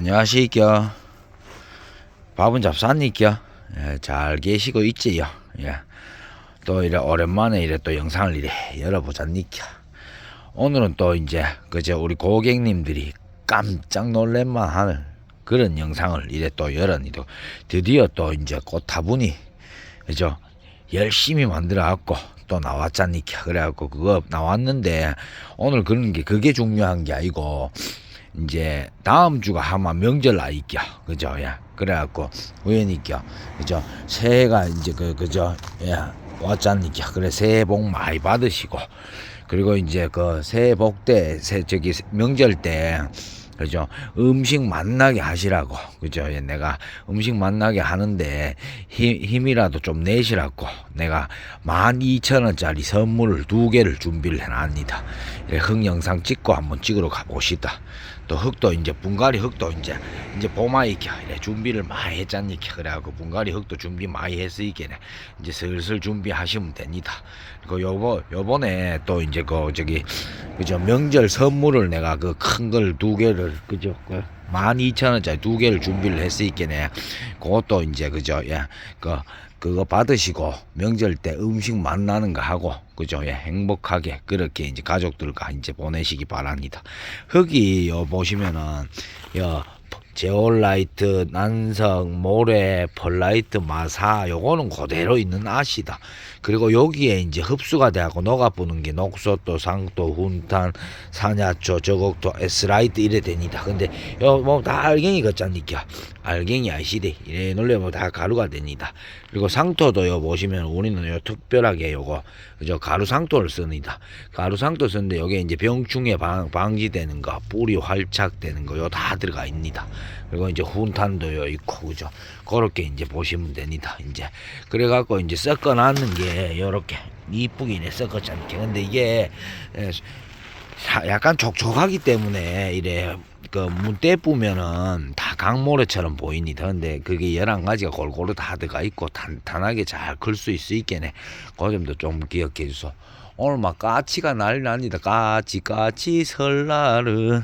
안녕하시죠. 밥은 잡쌌니까? 예, 잘 계시고 있지요. 예. 또 이래 오랜만에 이래 또 영상을 이래 열어보자니까. 오늘은 또 이제 그저 우리 고객님들이 깜짝 놀랄만 하는 그런 영상을 이래 또 열었니도 드디어 또 이제 꽃다분이 그죠 열심히 만들어 갖고 또 나왔자니까 그래갖고 그거 나왔는데 오늘 그런 게 그게 중요한 게 아니고 이제 다음 주가 아마 명절 나이겨. 그죠? 예. 그래갖고 우연히겨. 그죠? 새해가 이제 그 그죠? 예. 왔자니까 그래 새해 복 많이 받으시고. 그리고 이제 그 새해 복 때 새 저기 명절 때 그죠? 음식 맛나게 하시라고. 그죠? 예, 내가 음식 맛나게 하는데 힘, 힘이라도 좀 내시라고. 내가 12,000원짜리 선물을 두 개를 준비를 해놨습니다. 예, 흙 영상 찍고 한번 찍으러 가봅시다 또 흙도 이제 분갈이 흙도 이제 이제 봄아이켜 이래 준비를 많이 했잖니까 그래갖고 분갈이 흙도 준비 많이 했으니까 이제 슬슬 준비하시면 됩니다. 그리고 요번 요번에 또 이제 그 저기 그죠 명절 선물을 내가 그 큰 걸 두 개를 그죠 그 12,000원짜리 두 개를 준비를 했으니까 그것도 이제 그죠 예그 그거 받으시고 명절 때 음식 맛나는 거 하고 그죠 예 행복하게 그렇게 이제 가족들과 이제 보내시기 바랍니다 흙이 요 보시면은 요 제올라이트, 난성, 모래, 펄라이트, 마사 요거는 그대로 있는 아시다. 그리고 여기에 이제 흡수가 돼갖고 녹아부는 게 녹소토, 상토, 훈탄, 산야초, 저곡토, 에스라이트 이래 됩니다. 근데 요뭐다 알갱이 같잖니까. 알갱이 아시대. 이래 놀려면 다 가루가 됩니다. 그리고 상토도 요 보시면 우리는 요 특별하게 요거 그죠 가루 상토를 씁니다. 가루 상토 쓰는데 여기 이제 병충해 방, 방지되는 거, 뿌리 활착되는 거 요 다 들어가 있습니다. 그리고 이제 훈탄도 요 있고 그죠 그렇게 이제 보시면 됩니다 이제 그래갖고 이제 섞어놨는 게 요렇게 이쁘긴 섞었잖아요 근데 이게 에, 사- 약간 촉촉하기 때문에 이래 그 문대 뿌면은 다 강모래처럼 보입니다. 근데 그게 열한 가지가 골고루 다 들어가 있고 탄탄하게 잘 클수 있겠네. 그 점도 좀 기억해 주소. 오늘 막 까치가 난리 납니다. 까치 까치 설날은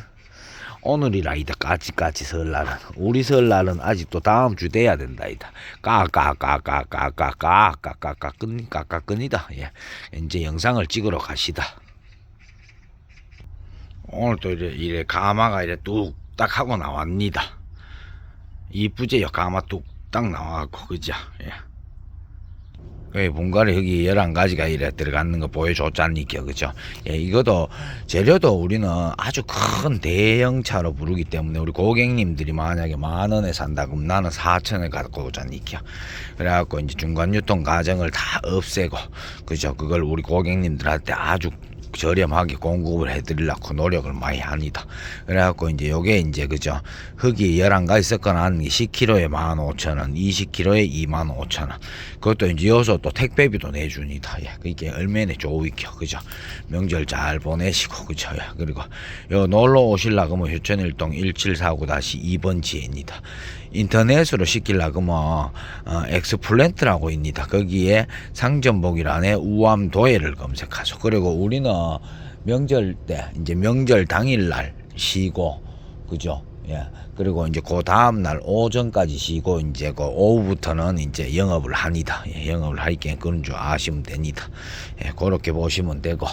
오늘이라 이다 까치까치 설날은 우리 설날은 아직도 다음 주 돼야 된다 이다 까까까까까까까까까까 끈 까까끈이다 예 이제 영상을 찍으러 가시다 오늘 또 이래 이래 가마가 이래 뚝딱 하고 나왔니다 이쁘제요 가마 뚝딱 나와갖고 그죠 예. 그 분갈이 여기 11가지가 이래 들어가는 거 보여줬잖니까 그죠? 예, 이것도 재료도 우리는 아주 큰 대형차로 부르기 때문에 우리 고객님들이 만약에 만 원에 산다 그럼 나는 4천 원에 갖고 오자니까. 그래갖고 이제 중간 유통 과정을 다 없애고 그죠? 그걸 우리 고객님들한테 아주 저렴하게 공급을 해드리려고 노력을 많이 합니다. 그래갖고 이제 요게 이제 그죠 흙이 11가지 섞어놨는 게 10kg에 15,000원, 20kg에 25,000원. 그것도 이제 여기서 또 택배비도 내줍니다. 예, 그게 얼마나 좋으죠. 그죠 명절 잘 보내시고 그죠 예, 그리고 요 놀러 오실라 그러면 휴천일동 1749-2번 지에입니다. 인터넷으로 시킬라 그러면 어, 엑스플랜트라고 있니다. 거기에 상점복이란에 우암 도예를 검색하소. 그리고 우리는 명절 때 이제 명절 당일날 쉬고 그죠? 예. 그리고 이제 그 다음 날 오전까지 쉬고 이제 그 오후부터는 이제 영업을 합니다. 예, 영업을 할게 그런 줄 아시면 됩니다. 예, 그렇게 보시면 되고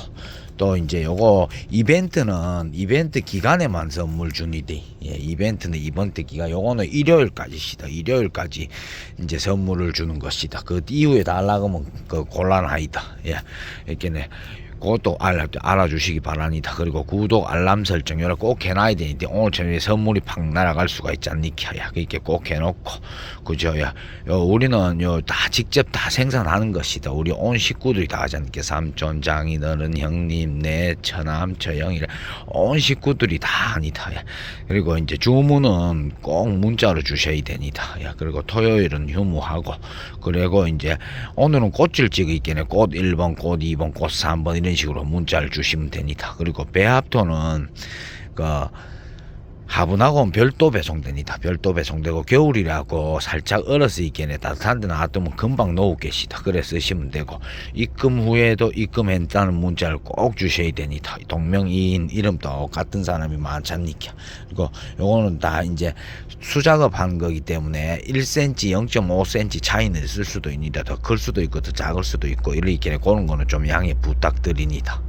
또 이제 요거 이벤트는 이벤트 기간에만 선물 주니디. 예, 이벤트는 이벤트 기간 요거는 일요일까지시다. 일요일까지 이제 선물을 주는 것이다. 그 이후에 달라고면 그 곤란하이다. 예. 이렇게네. 그것도 알아, 알아주시기 바랍니다. 그리고 구독, 알람 설정, 이렇게 꼭 해놔야 되는데, 오늘 저녁에 선물이 팍 날아갈 수가 있지 않니까, 야, 그렇게 꼭 해놓고, 그죠, 야, 요, 우리는 요, 다 직접 다 생산하는 것이다. 우리 온 식구들이 다 하지 않니까, 삼촌, 장인 어른, 형님, 내, 처남, 처형이래, 온 식구들이 다 하니다. 야. 그리고 이제 주문은 꼭 문자로 주셔야 됩니다. 야, 그리고 토요일은 휴무하고, 그리고 이제 오늘은 꽃을 찍어 있겠네. 꽃 1번, 꽃 2번, 꽃 3번, 이런 식으로 문자를 주시면 됩니다. 그리고 배합토는 그 화분하고는 별도 배송됩니다. 별도 배송되고 겨울이라고 살짝 얼어서 있겠네 따뜻한 데 놔두면 금방 녹을 계시다. 그래 쓰시면 되고 입금 후에도 입금했다는 문자를 꼭 주셔야 됩니다. 동명이인 이름 똑같은 사람이 많잖니까. 그리고 요거는 다 이제 수작업 한 거기 때문에 1cm, 0.5cm 차이는 있을 수도 있습니다. 더 클 수도 있고 더 작을 수도 있고 이렇게 그런 거는 좀 양해 부탁드립니다.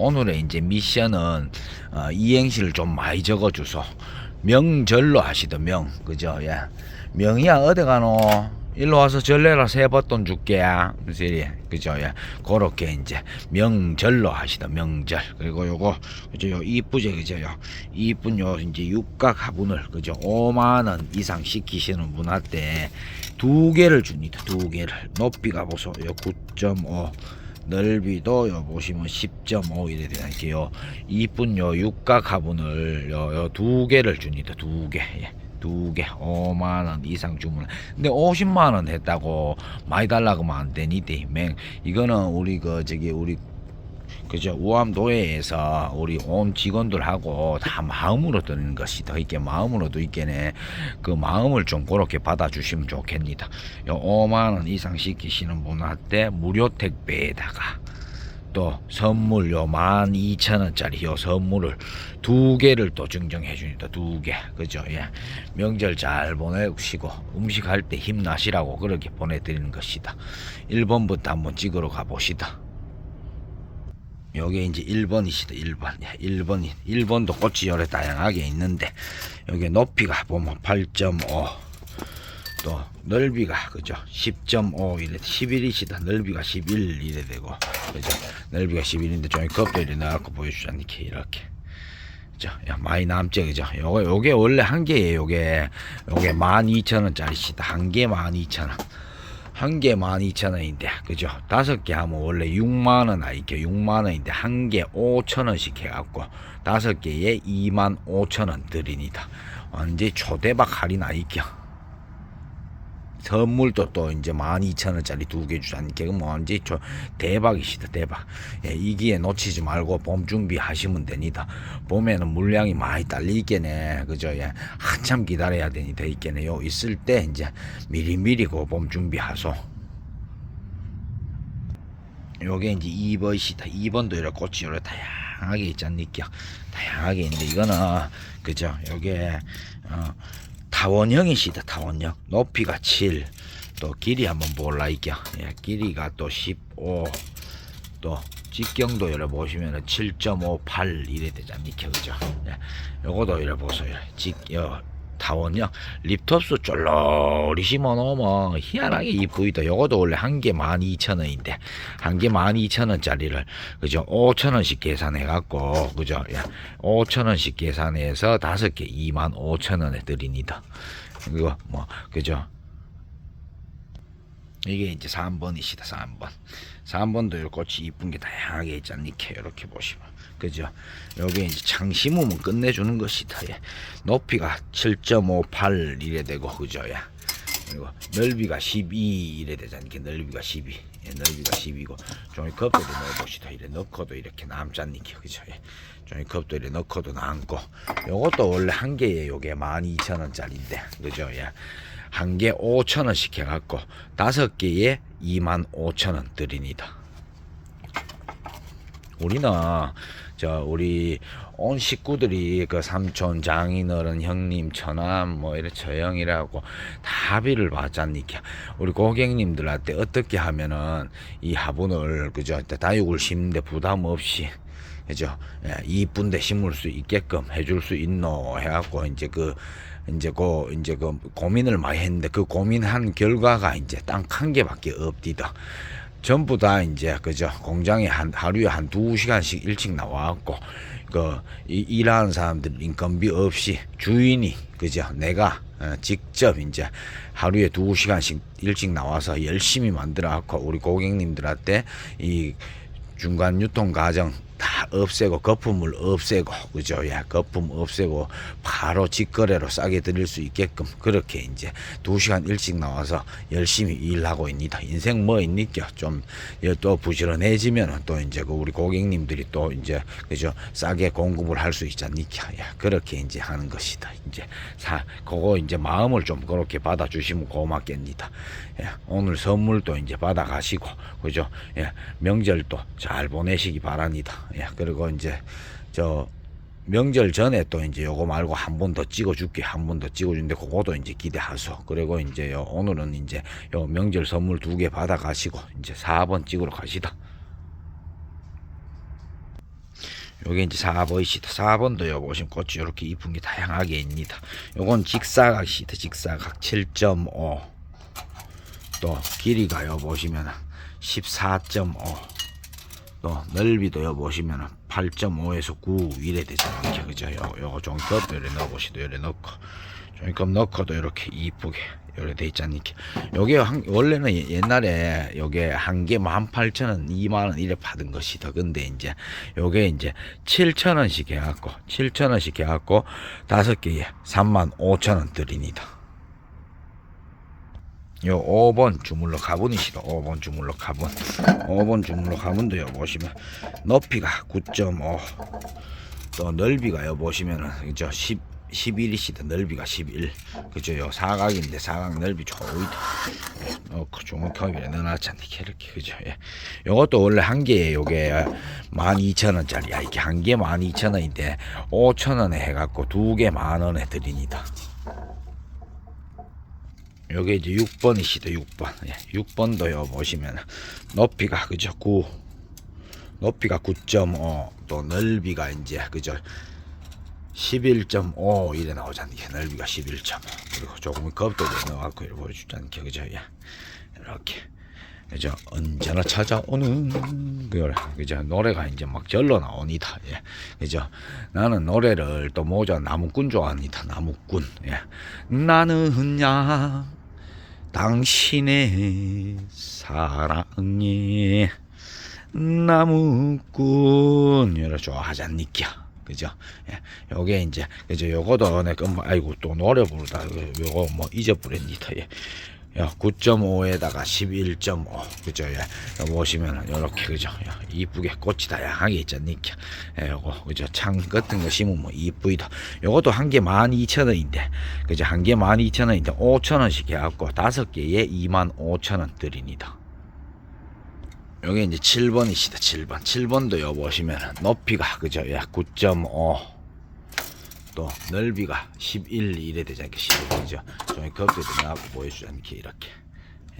오늘의 이제 미션은 어, 이행시를 좀 많이 적어줘서 명절로 하시더 명. 그죠? 예. 명이야 어디 가노? 일로 와서 절내라 세뱃돈 줄게 무슨 일 그죠? 예. 그렇게 이제 명절로 하시더 명절. 그리고 요거 그죠? 요 이쁘죠? 그죠? 요 이쁜 요 이제 육각 화분을 그죠? 5만 원 이상 시키시는 분한테 두 개를 줍니다. 두 개를. 높이가 보소. 요 9.5 넓이도 요 보시면 10.5 이래 되는게요. 이쁜 요 육각 화분을 요, 요 두 개를 줍니다. 두 개. 예. 두 개, 5만 원 이상 주문. 근데 50만 원 했다고 많이 달라고 하면 안 되니데. 맹 이거는 우리 그 저기 우리 그죠 우암도회에서 우리 온 직원들하고 다 마음으로 드리는 것이다. 이게 마음으로도 있겠네. 그 마음을 좀 그렇게 받아주시면 좋겠니다. 요 5만 원 이상 시키시는 분한테 무료 택배에다가 또 선물 요 12,000원짜리 요 선물을 두 개를 또 증정해 줍니다. 두 개. 그죠? 예. 명절 잘 보내시고 음식 할 때 힘나시라고 그렇게 보내 드리는 것이다. 1번부터 한번 찍으러 가 봅시다. 요게 이제 1번이시다 1번 예, 1번이 1번도 꽃이 요래 다양하게 있는데 여기 높이가 보면 8.5또 넓이가 그죠 10.5 이래 11이시다 넓이가 11 이래 되고 그죠 넓이가 11인데 좀 이래 나갖고 보여주자 이렇게 이렇게 자, 야, 많이 남죠, 그죠? 요거, 요게 원래 한 개예요, 요게. 요게 12,000원짜리시다. 한 개 12,000원. 한 개 12,000원인데, 그죠? 다섯 개 하면 원래 6만원 아이게 6만원인데, 한 개 5천원씩 해갖고, 다섯 개에 2만 5천원 드립니다. 완전 초대박 할인 아이겨. 선물도 또 이제 12,000원짜리 두 개 주자니까 그럼 완전 저 대박이시다 대박. 예, 이 기회 놓치지 말고 봄 준비하시면 됩니다. 봄에는 물량이 많이 딸리겠네. 그죠? 예, 한참 기다려야 되니까 있겠네요 있을 때 이제 미리미리 그 봄 준비하소. 요게 이제 2번이시다. 2번도 이렇게 꽃이 이렇게 다양하게 있잖니까 다양하게 있는데 이거는 그죠? 요게 어, 타원형이시다 타원형. 높이가 7 또 길이 한번 볼라 이겨. 예, 길이가 또 15 또 직경도 이래 보시면은 7.58 이래 되잖니까 그죠? 예, 요거도 이래 보세요. 직 요, 타원형 립톱스 쫄로리 심어놓으면 희한하게 이쁘이다 요거도 원래 한 개 12,000원인데 한 개 12,000원짜리를 그죠? 5,000원씩 계산해 갖고 그죠? 예, 5,000원씩 계산해서 다섯 개 25,000원에 드립니다. 이거 뭐 그죠? 이게 이제 3번이시다 3번. 3번도 요 꽃이 이쁜 게 다양하게 있잖니까 이렇게 보시면 그죠 요게 이제 창 심으면 끝내주는 것이다 예. 높이가 7.58 이래 되고 그죠 예. 그리고 넓이가 12 이래 되잖니까 넓이가 12 예, 넓이가 12고 종이 컵도 넣어봅시다 이래 넣고도 이렇게 남잖니까 그죠 예. 종이 컵도 이래 넣고도 남고 요것도 원래 한 개에 요게 12,000원짜리인데 그죠 예. 한 개 5천원씩 해갖고 다섯 개에 2만 5천원 드립니다. 우리는 저 우리 온 식구들이 그 삼촌 장인어른 형님 처남 뭐 이래 처형이라고 다 합의를 받잖니까 우리 고객님들한테 어떻게 하면은 이 화분을 그저 다육을 심는데 부담 없이 그죠 예, 이쁜데 심을 수 있게끔 해줄 수 있노 해갖고 이제 그 이제 그 이제 그 고민을 많이 했는데 그 고민한 결과가 이제 딱한 개밖에 없디다. 전부 다 이제 그죠 공장에 한 하루에 한 두 시간씩 일찍 나와갖고 그 이, 일하는 사람들 인건비 없이 주인이 그죠 내가 어, 직접 이제 하루에 두 시간씩 일찍 나와서 열심히 만들어 갖고 우리 고객님들한테 이 중간 유통 과정 다 없애고 거품을 없애고 그죠? 예 거품 없애고 바로 직거래로 싸게 드릴 수 있게끔 그렇게 이제 두 시간 일찍 나와서 열심히 일하고 있니다. 인생 뭐 있니까? 좀또 부지런해지면은 또 이제 그 우리 고객님들이 또 이제 그죠? 싸게 공급을 할 수 있지 않니까? 예 그렇게 이제 하는 것이다. 이제 사 그거 이제 마음을 좀 그렇게 받아주시면 고맙겠니다. 예 오늘 선물도 이제 받아가시고 그죠? 예 명절도 잘 보내시기 바랍니다 예 그리고 이제 저 명절 전에 또 이제 요거 말고 한 번 더 찍어줄게. 한 번 더 찍어준데 그거도 이제 기대하소. 그리고 이제 요 오늘은 이제 요 명절 선물 두 개 받아 가시고 이제 4번 찍으러 가시다. 요게 이제 4번이시다 4번도 요 보시면 꽃이 이렇게 이쁜 게 다양하게 있습니다. 요건 직사각이시다 직사각 7.5 또 길이가 요 보시면 14.5 또 넓이도요 보시면은 8.5에서 9 이래 되잖아요 이렇게 그죠? 요, 요거 종이컵도 이렇게 넣어보시도 이렇게 넣고 종이컵 넣고도 이렇게 이쁘게 이렇게 돼 있지 않니까 요게 한, 원래는 예- 옛날에 요게 한 개 18,000원 2만원 이래 받은 것이다. 근데 이제 요게 이제 7,000원씩 해갖고 7,000원씩 해갖고 다섯 개에 3만 5천원 드립니다 요 5번 주물러 가분이시다. 5번 주물러 가분. 5번 주물러 가분도요 보시면 높이가 9.5 또 넓이가 요 보시면은 그죠 10 11이시다. 넓이가 11 그죠? 요 사각인데 사각 넓이 예, 넣고 종이컵에 넣어놨지 않니 이렇게. 그죠? 예. 요것도 원래 한 개에 요게 12,000원짜리야. 이게 한 개 12,000원인데 5,000원에 해갖고 두 개 만원에 드립니다 요게 이제 6번이시다 6번. 예, 6번도요 보시면. 높이가 그죠? 9 높이가 9.5또 넓이가 이제 그죠? 11.5 이래 나오잖아요. 넓이가 11.5 그리고 조금 겁도 넣어갖고 이렇게 보여주잖아요. 그죠? 예. 이렇게. 그죠? 언제나 찾아오는 그 그죠? 노래가 이제 막 절로 나옵니다. 예. 그죠? 나는 노래를 또 모자 나무꾼 좋아합니다. 나무꾼. 예. 나는 야 당신의 사랑에 나무꾼. 여러 좋아하잖니까? 그죠? 예. 요게 이제 그죠? 요거도 내 금방 아이고 또 노래 부르다. 요거 뭐 잊어버렸니다. 예. 야, 9.5에다가 11.5 그죠? 예 보시면은 요렇게 그죠? 야, 이쁘게 꽃이 다양하게 있잖니까 예 요거 그죠? 창 같은 거 심으면 이쁘이다. 요것도 한 개 12,000원인데 그죠? 한 개 12,000원인데 5,000원씩 해갖고 다섯 개에 25,000원 드립니다. 요게 이제 7번이시다 7번. 7번도 요 보시면은 높이가 그죠? 예 9.5 또 넓이가 11 이래 되지 않게 11 그죠. 종이 컵도 나하고 보여주지 않게 이렇게.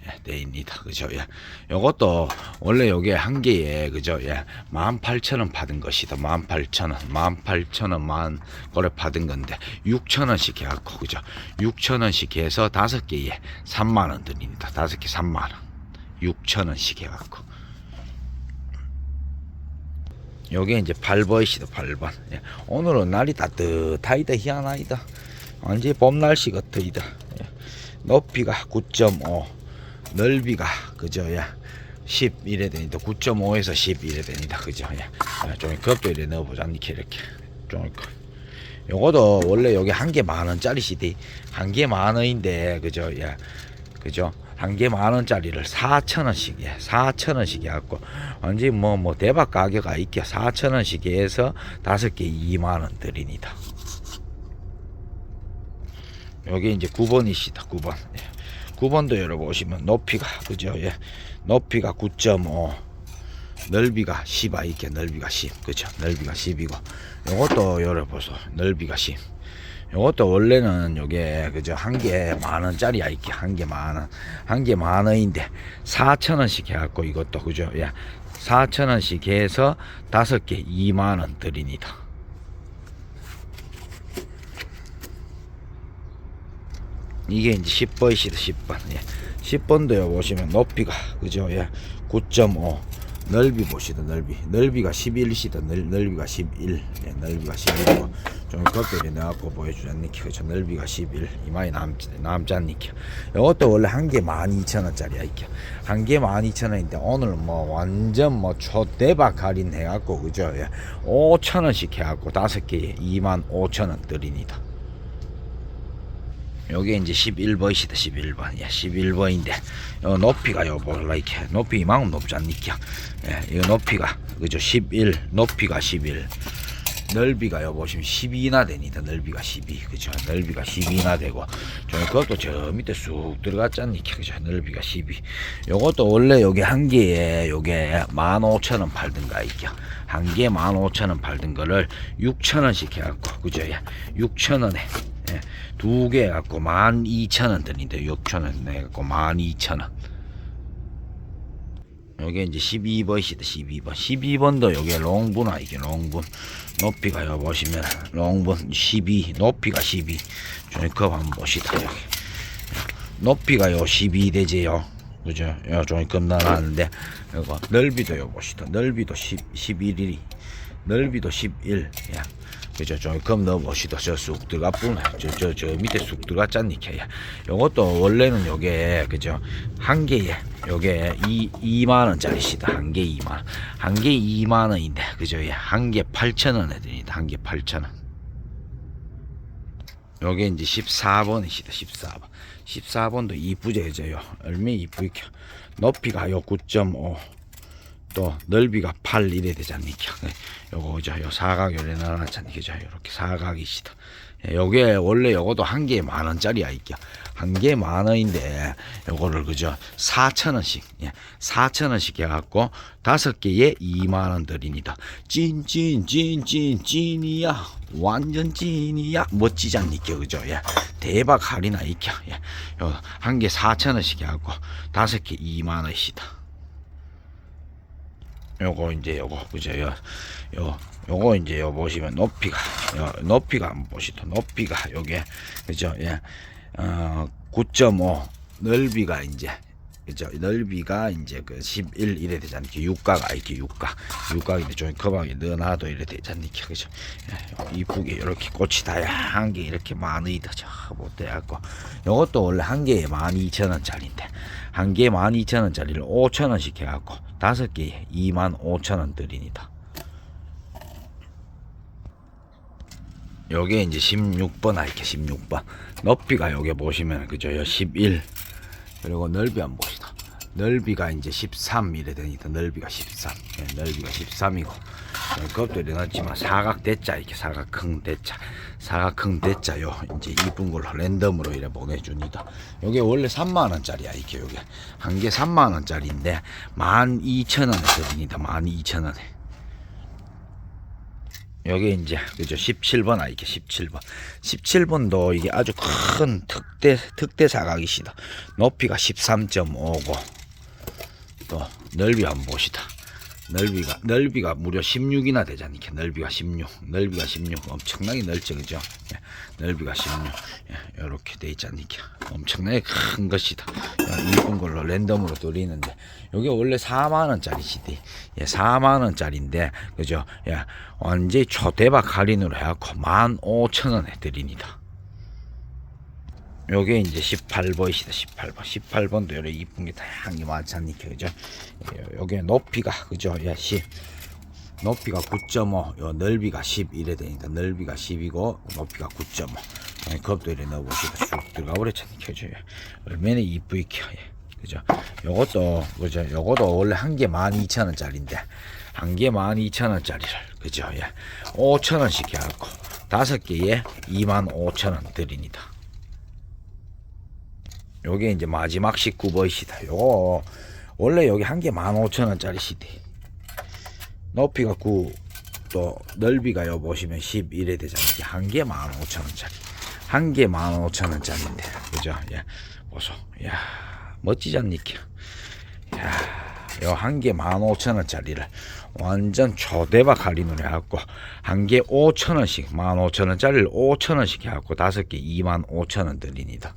예, 되입니다. 그죠? 예. 요것도 원래 요게 한 개에 그죠? 예. 18,000원 받은 것이다. 18,000원 18,000원 만 거래 받은 건데 6,000원씩 해 갖고 그죠? 6,000원씩 해서 다섯 개에 3만 원 드립니다. 다섯 개 3만 원. 6,000원씩 해 갖고 요게 이제 8번이시다 8번 예. 오늘은 날이 따뜻하이다 희한하이다 완전히 봄 날씨 같으이다 예. 높이가 9.5 넓이가 그죠 야10 이래 되니다 9.5에서 10 이래 되니다 그죠 예. 예. 좀 컵도 이래 넣어보자 이렇게 이렇게 좀 요거도 원래 여기 한 개 만원짜리시디 한개 만원인데 그죠 예. 그죠 한 개 만 원짜리를 4천 원씩 예, 4천 원씩 해갖고 완전히 뭐, 뭐 대박 가격 있게 4천 원씩 해서 다섯 개 2만 원 드립니다. 여기 이제 9번이시다 9번. 예. 9번도 열어보시면 높이가 그죠? 예. 높이가 9.5 넓이가 10아 이게 넓이가 10 그죠? 넓이가 10이고. 요것도 열어보소. 넓이가 10 요것도 원래는 요게 그죠 한개 만원짜리야 이게 한 개 만원 한 개 만원인데 4천원씩 해갖고 이것도 그죠 예 4천원씩 해서 다섯 개 2만원 드립니다 이게 이제 10번이시다 10번 예. 10번도요 보시면 높이가 그죠 예. 9.5 넓이 보시다 넓이. 넓이가 11이시다. 넓, 넓이가 11 예. 넓이가 11이고 좀 겉들이 내갖고 보여주자니까 그죠 넓이가 11 이마이 남, 남자니까 이것도 원래 한 개 12,000원짜리야 이게 한 개 12,000원인데 오늘 뭐 완전 뭐 초대박 할인 해갖고 그죠? 예. 5,000원씩 해갖고 다섯 개에 25,000원 드립니다 요게 이제 11번이시다 11번. 예 11번인데 요 높이가 요 몰라 이렇게 높이 이만큼 높지 않니까. 예 이거 높이가 그죠? 11 높이가 11 넓이가 요 보시면 12나 됩니다. 넓이가 12 그죠? 넓이가 12나 되고 저 그것도 저 밑에 쑥 들어갔잖니까 그죠? 넓이가 12 요것도 원래 요게 한 개에 요게 15,000원 팔든가 이게 한 개에 15,000원 팔던 거를 6,000원씩 해갖고 그죠? 예 6,000원에 예, 두개 갖고 12,000원 드는데 6,000원. 내갖고 12,000원. 요게 이제 12번이시다 12번. 12번도 요게 롱분아 이게 롱분. 높이가 요 보시면 롱분 12 높이가 12 종이컵 한번 보시다 여기. 높이가 요 12 되지요. 그죠? 요 종이컵 나왔는데 요거 넓이도 요 보시다. 넓이도 10, 11이 넓이도 11 야. 그죠 종이컵 넣어보시다 저쑥 들어가 뿌네 저저 저 밑에 쑥 들어갔잖니 야 요것도 원래는 요게 그죠 한 개에 요게 2, 2만 원짜리시다. 한 개 2만. 원. 한 개 2만 원인데 그죠 예, 한개 8천 원에 드립니다. 한 개 8천 원. 요게 이제 14번이시다 14번. 14번도 이쁘죠 그죠요. 얼마 이쁘게 높이가 요 9.5 또 넓이가 8 이래 되잖니까 요거 그죠 요 사각 요래 나눠놨잖니 그죠 요렇게 사각이시다. 예, 요게 원래 요것도 한 개에 만 원짜리야 이게. 한 개에 만 원인데 요거를 그죠 4천 원씩 예, 4천 원씩 해갖고 다섯 개에 2만 원 드립니다. 찐찐 찐 찐 찐이야. 완전 찐이야. 멋지지 않니까 그죠 예, 대박 할인아 이게. 예, 요한 개 4천 원씩 해갖고 다섯 개 2만 원이시다 요거 이제 요거 그죠? 요, 요 요거 이제 요 보시면 높이가 요 높이가 한번 보시죠. 높이가 요게 그죠? 예9.5 넓이가 이제 그죠 넓이가 이제 그 11 이래 되지 않니까 육가가 이렇게 육가 육각인데 좀 커하게 넣어놔도 이래 되지 않니까 그죠 예, 이쁘게 이렇게 꽃이 다양한 게 이렇게 많으이다. 저못 돼갖고. 요것도 원래 한 개에 12,000원짜리인데 한 개에 12,000원짜리를 5,000원씩 해갖고 다섯 개에 25,000원 드립니다. 요게 이제 16번 할게 16번. 높이가 요게 보시면 그죠? 요 11 그리고 넓이 한번 봅시다. 넓이가 이제 13 이래 되니까 넓이가 13 예, 넓이가 13이고. 그것도 일어났지만 사각 대자 이렇게 사각형 대자. 사각형 대자요. 이제 이쁜 걸로 랜덤으로 이래 보내줍니다. 요게 원래 3만 원짜리야 이게 요게. 한 개 3만 원짜리인데 12,000원에 드립니다. 12,000원에 여기 이제 그죠? 17번 아이게 17번. 17번도 이게 아주 큰 특대 특대 사각이시다. 높이가 13.5고 또 넓이 한번 보시다. 넓이가 넓이가 무려 16이나 되잖니 이렇게 넓이가 16 넓이가 16 엄청나게 넓죠 그죠? 예, 넓이가 16 예, 이렇게 돼 있잖니 이렇게 엄청나게 큰 것이다. 예, 이쁜 걸로 랜덤으로 드리는데 이게 원래 4만원짜리시디 예, 4만원짜리인데 그죠? 예, 완전히 초대박 할인으로 해갖고 15,000원에 드립니다. 요게 이제 18번이시다 18번. 18번도 여러 이쁜 게 다양하게 많잖니까 그죠? 요게 높이가 그죠? 야 10. 높이가 9.5 요 넓이가 10 이래 되니까 넓이가 10이고 높이가 9.5 컵도 이래 넣어보시다 쭉 들어가 버렸잖니까 그죠 얼마나 이쁘게 예. 그죠 요것도 그죠 요것도 원래 한 개 12,000원짜리인데 한 개 12,000원짜리를 그죠 예 5,000원씩 해갖고 다섯 개에 25,000원 드립니다 요게 이제 마지막 19번이시다. 요거 원래 여기 한 개 15,000원짜리 시대. 높이가 9, 또 넓이가 요 보시면 10 이래 되잖아요. 한 개 15,000원짜리. 한 개 15,000원짜리인데. 그죠? 예. 보소. 야, 멋지지 않니까? 야, 요 한 개 15,000원짜리를 완전 초대박 할인을 해갖고 한 개 5,000원씩 15,000원짜리를 5,000원씩 해갖고 다섯 개 25,000원 드립니다.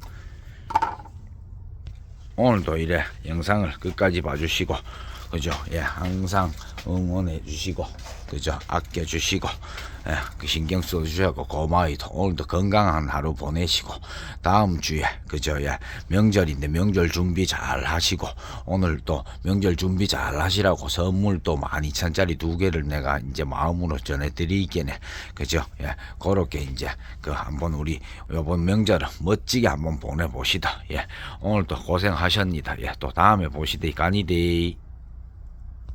오늘도 이래 영상을 끝까지 봐주시고 그죠? 예, 항상 응원해 주시고, 그죠? 아껴 주시고, 예, 그 신경 써 주셔고 고마워요. 오늘도 건강한 하루 보내시고, 다음 주에, 그죠? 예, 명절인데 명절 준비 잘 하시고, 오늘 또 명절 준비 잘 하시라고 선물 또 12,000짜리 두 개를 내가 이제 마음으로 전해드리겠네. 그죠? 예, 그렇게 이제 그 한번 우리 요번 명절은 멋지게 한번 보내봅시다. 예, 오늘도 고생하셨니다. 예, 또 다음에 보시되 가니데.